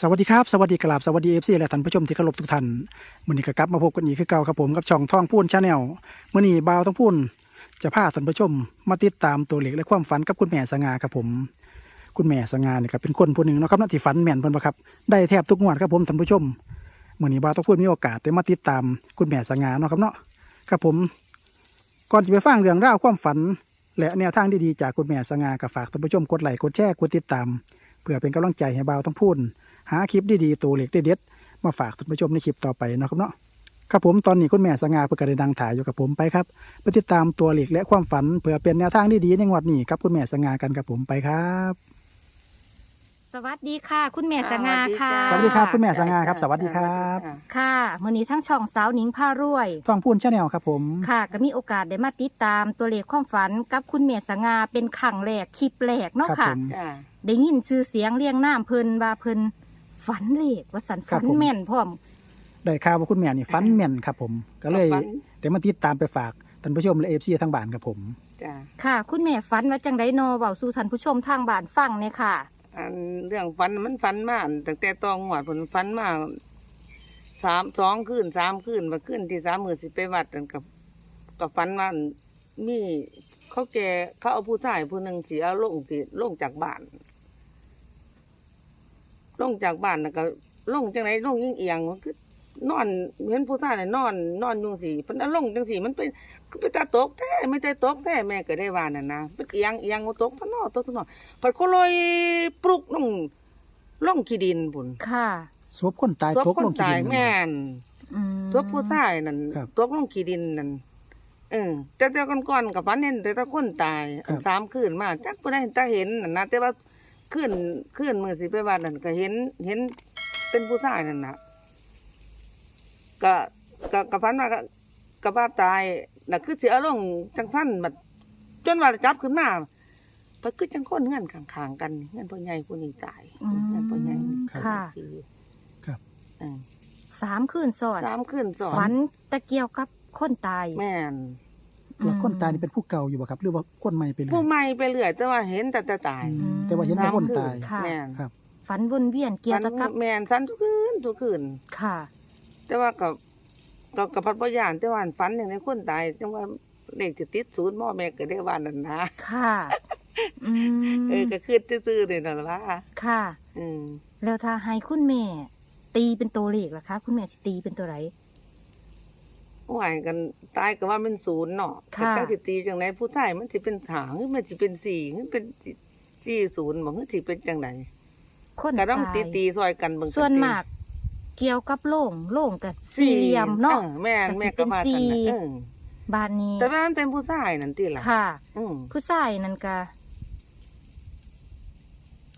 สวัสดีครับ สวัสดีกราบสวัสดีเอฟซีและท่านผู้ชมที่เคารพทุกท่านมื้อนี้ก็กลับมาพบกันอีกคือเก่าครับผมกับช่องท่องพูนชาแนลมื้อนี้บ่าวต้องพูนจะพาท่านผู้ชม มาติดตามตัวเลขและความฝันกับคุณแม่สง่าครับผม คุณแม่สง่าเนี่ยก็เป็นคนผู้หนึ่งเนาะครับนาะที่ฝันแม่นเพิ่นบ่ครับได้แทบทุกงวดครับผมท่านผู้ชมมื้อนี้บ่าวต้องพูนมีโอกาสได้มาติดตามคุณแม่สง่าเนาะครับเนาะครับผม ก่อนจะไปฟังเรื่องราวความฝัน และแนวทางดีๆจากคุณแม่สง่าก็ฝากท่านผู้ชมกดไลค์กดแชร์กดติดตาม เพื่อเป็นกำลังใจให้บ่าวต้องพูน หาคลิปดีๆตัวเล็กเด็ดๆมาฝากท่านผู้ชมในคลิปต่อไปเนาะครับเนาะครับผมตอนนี้คุณแม่สง่าเพื่อกระดังถ่ายอยู่กับผมไปครับไปติดตามตัวเล็กและความฝันเพื่อเป็นแนวทางดีๆในงวดนี้ครับคุณแม่สง่ากันกับผมไปครับ สวัสดีค่ะ คุณแม่สง่าค่ะ สวัสดีครับคุณแม่สง่าครับสวัสดีครับ ค่ะมื่อนี้ทั้งช่องสาวหนิงพารวย ต้องพูนชาแนลครับผม ค่ะก็มีโอกาสได้มาติดตามตัวเลขความฝันกับคุณแม่สง่าเป็นขังแรกคลิปแรกเนาะครับค่ะ ผม จ้า ได้ยินชื่อเสียงเรียงน้ำเพิ่นว่าเพิ่น ฝันเลขว่าสันครัฝับนผมแม่นพร้อม ได้ข่าวว่าคุณแม่นี่ฝันแม่นครับผม ก็เลยเดี๋ยวมาติดตามไปฝากท่านผู้ชมและเอฟซีทั้งบ้านครับผม จ้าค่ะ คุณแม่ฝันว่าจังไดนอเบาสู่ท่านผู้ชมทางบ้านฟังเนี่ยค่ะ อันเรื่องฟันมันฟันมาตั้งแต่ตองหวดผลฟันมาสามสองคืนสามคืนมาคืนที่สามมือสิไปวัดกันกับกับฟันว่ามีเขาแกเขาเอาผู้ชายผู้หนึ่งสีเอาลงสิลงจากบ้านล งจากบ้านนะก็ลงจังไหนลงยิ่งเอียงมันคือนอนเห็นผู้ชายน่ะนอน นอนอยุงสีมันเอาลงจังสีมันเป็นก็ไปตาตกแท้ไม่ได้ตกแท้แม่ก็ได้ว่าน่ะนะเป็นเอียงเอียงว่าตกทั้งนอกตกทั้งนอกพอเขาลอยปลุกลงลงขี้ดินบุญค่ะศพคนตายศพตกคลนงขี้ตายดิน แม่นอืมศพผู้ชายนั่นครับ ตกลงขี้ดินนั่นเออแต่แต่ก่อนๆกับฝันเห็นแต่แต่คนตายครับสามคืนมาจักบ่ได้ตาเห็นนั่นนะแต่ว่า คืนคืนมื้อสิไปวัดนั่นก็เห็นเห็นเป็นผู้ชายนั่นน่ะก็ก็ก็ฝันว่าก็ก็ว่าตายน่ะคือสิเอาลงจังซั่นบัดจนว่าจับขึ้นมาไปคือจังคนเงื่อนข้างๆกันนี่เงื่อนพ่อใหญ่ผู้นี้ตายอืมเงื่อนพ่อใหญ่นี่ค่ะครับ เออสามคืนซ้อนสามคืนสอฝันนตะเกียวกับคนตาย แม่น แล้วคนตายนี่เป็นผู้เก่าอยู่บ่ครับ หรือว่าคนใหม่ไปเลยผู้ใหม่ไปเรื่อยแต่ว่าเห็นแต่จะตาย อืม แต่ว่าเห็นแต่คนตาย ค่ะ แม่นครับ ฝันวนเวียนเกี่ยวกับ แม่นสันทุกคืนทุกคืน ค่ะ แต่ว่ากับกับกับพัดพยานแต่ว่าฝันอย่างในคนตายจังว่าเด็กจะติดศูนย์หม่อแม่ก็ได้ว่านั่นนะค่ะอืมเออก็คือซื่อๆเลยนั่นล่ะค่ะ อืมแล้วถ้าให้คุณแม่ ตีเป็นตัวเลขล่ะคะ คุณแม่สิตีเป็นตัวไห นหวายกันตายก็ว่าเป็นศูนย์เนาะค่ะ แต่สิตีจังไหนผู้ชายมันสิเป็นถางหรือมันสิเป็นสี่หรือเป็นสี่ศูนย์บ่คือสิเป็นจังไดคนก็ต้องตายตีตีๆซอยกันเบิ่งส่วนมาก เกี่ยวกับโล่งโล่งกับสี่เหลี่ยมเนาะ ออแม่นก็สิแม่ก็มาเป็นสี่กันนะเออบ้านนี้ แต่ว่ามันเป็นผู้ชายนั่นติล่ะค่ะ อืมผู้ชายนั่นก็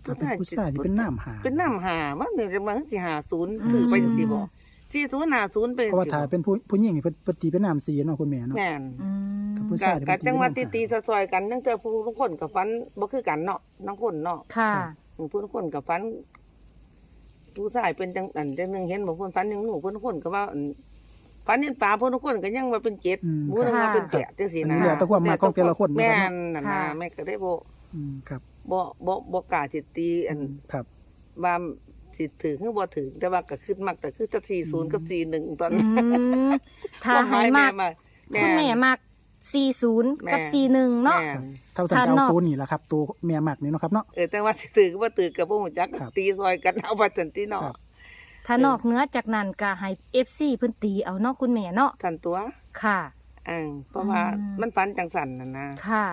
ถ้าเป็นผู้ชายที่เป็นน้ำหา เป็นน้ำหาว่าเนี่ยจะมาสิหาศูนย์อืมถือไปสิบอก สี่ศูนย์หาศูนย์ไปเพราะว่าถ้าเป็นผู้ผู้หญิงนี่เพิ่นเพิ่นตีเป็นน้ำสีเนาะคุณแม่เนาะแม่นอืมถ้าผู้กะชายนี่กะเพิ่นจังว่าตีเป็นตีน้ำหาซอยๆกันนั่งเจอผู้ทุกคนกับฟันบ่คือกันเนาะน้องคนเนาะค่ะอืมผู้ทุกคนกับฟันผู้ชายเป็นจังอันจังหนึงเห็นบอกคนฟันยังหนูผู้ทุกคนก็ว่าอันฟันเห็นปลาผู้ทุกคนก็ยังว่าเป็นเจ็ดอืมผู้นึงว่าเป็นแปดจังซี่อันนะนี้แล้วแต่ความหมายของแต่ละคนแม่นะครับนเนาะน่ะนะค่ะแม่ก็ได้บ่อืมครับบ่บ่บ่กล้าสิตีอัน ครับ ว่า สิถือคือบ่ถือแต่ว่าก็ขึ้นมักแต่คือจะ40กับ41ตอนอืมถ้าความหให้ยมากแม่คุณแม่มากสี่ศูนย์กับแม่สี่หนึ่งเนาะแม่เท่าสันถ้าจะเอานอกตัวนี่แหละครับ ตัวแม่หมักนี่เนาะครับเนาะเออแต่ว่าสิถือก็บ่ถือกับบ่ฮู้จักครับตีซอยกันเอาบัดทันทีเนาะครับถ้านอกเหนื้อจากนั้นก็ให้เอฟซีเพิ่นตีเอาเนาะคุณแม่เนาะทันตัวค่ะเออเพราะว่าอืมมันฝันจังสันน่ะนะค่ะ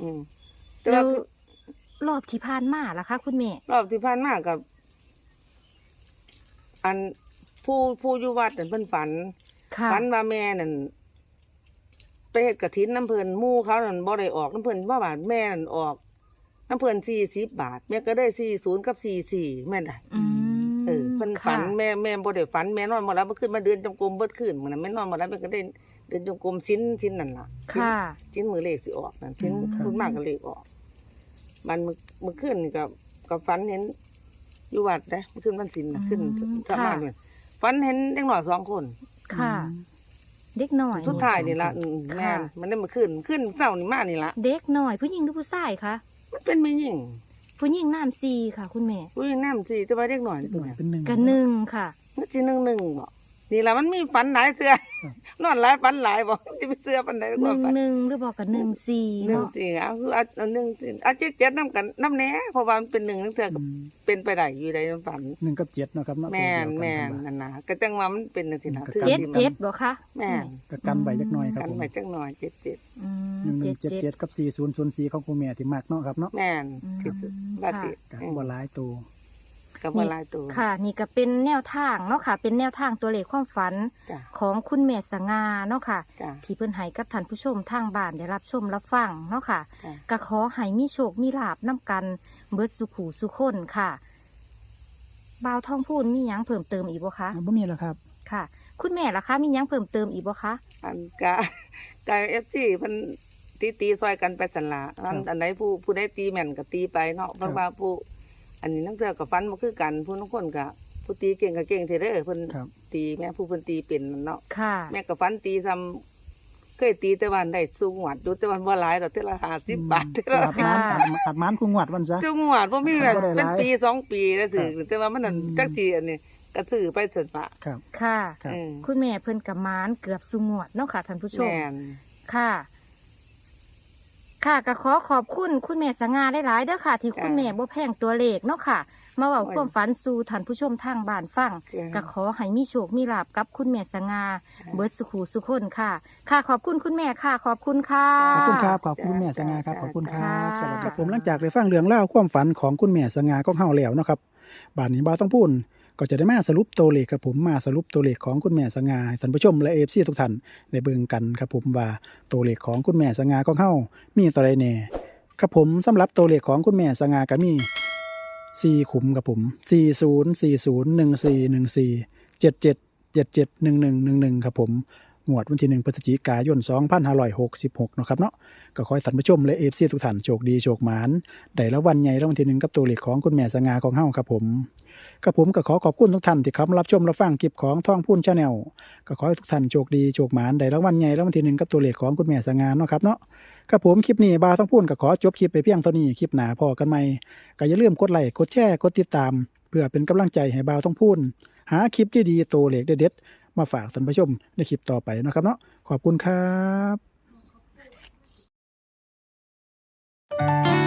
อืมแต่แล้ว่าวรอบที่ผ่านมาล่ะคะ คุณแม่รอบที่ผ่านมากับ อันผู้ผู้อยู่วัดนั่นเพิ่นฝัน ค่ะฝันว่าแม่นั่นไปเฮ็ดกฐินน้ำเพิ่นหมู่เขานั่นบ่ได้ออกน้ำเพิ่นว่าบาทแม่นั่นออกน้ำเพิ่น40บาท แม่ก็ได้40กับ44แม่นได้อืมเออเพิ่นค่ะฝันแม่แม่บ่ได้ฝันแม่นอนบ่หลับเมื่อคืนมาเดินจงกรมเบิดคืนมื้อนั้นแม่นอนบ่หลับแม่ก็ได้เดินจงกรมสิ้นสิ้นนั่นล่ะสิ้นค่ะสิ้นมือเลขสิออกนั่นสิ้นอืม คุณมากก็เลขออก มันมื้อมื้อคืนนี่ก็ก็ฝันเห็น อยู่วัดเด้มื้อคืนวันศีลน่ะขึ้นสมาธิฝันเห็นเด็กน้อยสองคนค่ะ เด็กหน่อย สุดท้ายนี่ล่ะอืมค่ะ แม่นมันได้มื้อคืนขึ้นเช้านี่มานี่ล่ะเด็กหน่อย ผู้หญิงหรือผู้ชายคะมันเป็นแม่หญิงผู้หญิงน้ำซีค่ะ คุณแม่อุ้ยน้ำสิแต่ว่าเด็กหน่อยหตัวน่วยเนี้ยเป็นหนึ่งกันหนึ่งค่ะมันสิหนึ่งหนึ่งบ่ นี่ล่ะมันมีฝันหลายเสือนอนหลายฝันหลายบ่จะไปเสือปันใดหกว่านึ่งฝันหนึ่งหรือบอกกันหนึ่งซีหนึ่งเนาะสี่เอาคือเอาเอาหนึ่งสี่เอาเจ็ดเจ็ดน้ำกันน้ำแหน่เพราะว่ามันเป็นหนึ่งนั่นเถื่ออืกับมเป็นไปได้อยู่ในฝันหนึ่งกับเจ็ดเนาะครับเนาะแม่นตัวเดียวกัแม่นครับนั่นนะก็จังว่ามันเป็นจังซี่นะก็ถือเจ็ดที่มันเจ็ดบอกคะแม่นก็กันใบจักหน่อยครับกันผมไปจังหน่อยเจ็ดเจ็ดอืมหนึ่งหนึ่เจ็งดเจ็ดเจ็เจ็ดดกับสี่ศูนย์ศูนย์สี่ของคุณแม่ที่มากเนาะครับเนาะแม่นอืมคือว่าสิก็อืมบ่หลายตัว กับว่าหลายตัว ค่ะ นี่ก็เป็นแนวทางเนาะค่ะ เป็นแนวทางตัวเลขความฝันจ้ะของคุณแม่สง่าเนาะค่ะ จ้ะที่เพิ่นให้กับท่านผู้ชมทางบ้านได้รับชมรับฟังเนาะค่ะ จ้ะ ก็ขอให้มีโชคมีลาบนํกัน เบิดสุขหูสุขคนค่ะบ่าวทองพูนมีหยังเพิ่มเติมอีกบ่คะอ่าบ่มีแล้วครับ ค่ะ คุณแม่ล่ะคะ มีหยังเพิ่มเติมอีกบ่คะ อันกะกะเอฟซีเพิ่นตีตีซอยกันไปสันละอันอันไหนผู้ผู้ได้ตีแม่นก็ตีไปเนาะเพราะว่าผู้ อันนี้นั่งเทื่อกับฟันบ่คือกันผู้ทุกคนก็ผู้ตีเก่งก็เก่งเท่เด้อเพิ่นครับ ตีแม่ผู้เพิ่นตีเป็นนั่นเนาะค่ะ แม่กับฟันตีซ้ำเคยตีแต่วันได้สูงหวัดดูแต่วันบ่หลายดอกเท่าละ50บาทเท่าละอัดมันอัดอัดมันคุงวัดวันซะ สูงหวัดบ่มีแบบบ่ได้หลายเป็นปีสองปีแล้วถือครับแต่ว่ามันนั่นอืม จักทีอันนี้ก็ซื้อไปเสร็จปะครับ ค่ะ ครับ เออคุณแม่เพิ่นกับมานเกือบสุงวดเนาะค่ะท่านผู้ชม แม่นค่ะ ค่ะก็ขอขอบคุณคุณแม่สง่าหลายๆเด้อค่ะ ที่คุณแม่บ่แพงตัวเลขเนาะค่ะ มาเว้าความฝันสู่ท่านผู้ชมทางบ้านฟังก็ขอให้มีโชคมีลาบกับคุณแม่สง่าเบิดสุขหูสุขคนค่ะ ค่ะขอบคุณคุณแม่ค่ะ ขอบคุณค่ะขอบคุณครับขอบคุณแม่สง่าครับขอบคุณครับจ้าสวัสดีครับผมหลังจากได้ฟังเรื่องเล่าวความฝันของคุณแม่สง่าของเฮาแล้วเนาะครับบานนี้บ่าวต้องพูด ก็จะได้มาสรุปตัวเลขครับผมมาสรุปตัวเลขของคุณแม่สง่าท่านผู้ชมและเอฟซีทุกท่านในเบิ่งกันครับผมว่าตัวเลขของคุณแม่สง่าของเฮามีตัวใดแน่ครับผมสำหรับตัวเลขของคุณแม่สง่าก็มี4ขุมครับผม40 40 14 14 77 77 11 11ครับผม งวดวันที่1พฤศจิกายน 2566เนาะครับเนาะก็ขอให้ท่านผู้ชมและเอฟซีทุกท่านโชคดีโชคหมานได้ละวันใหญ่รางวัลที่หนึ่งกับตัวเลขของคุณแม่สง่าของเฮาครับผมกับผมก็ขอขอบคุณทุกท่านที่เข้ามารับชมรับฟังคลิปของท่องพูนชาแนลก็ขอให้ทุกท่านโชคดีโชคหมานได้รางวัลใหญ่รางวัลที่หนึ่งกับตัวเลขของคุณแม่สง่าเนาะครับเนาะกับผมคลิปนี้บาต้องพูนก็ขอจบคลิปไปเพียงเท่านี้คลิปหนาพอกันใหมก็อย่าลืมกดไลค์กดแชร์กดติดตาม เพื่อเป็นกำลังใจให้บาต้องพูนหาคลิปดีๆตัวเลขเด็ดๆ มาฝากท่านผู้ชมในคลิปต่อไปนะครับเนาะขอบคุณครับ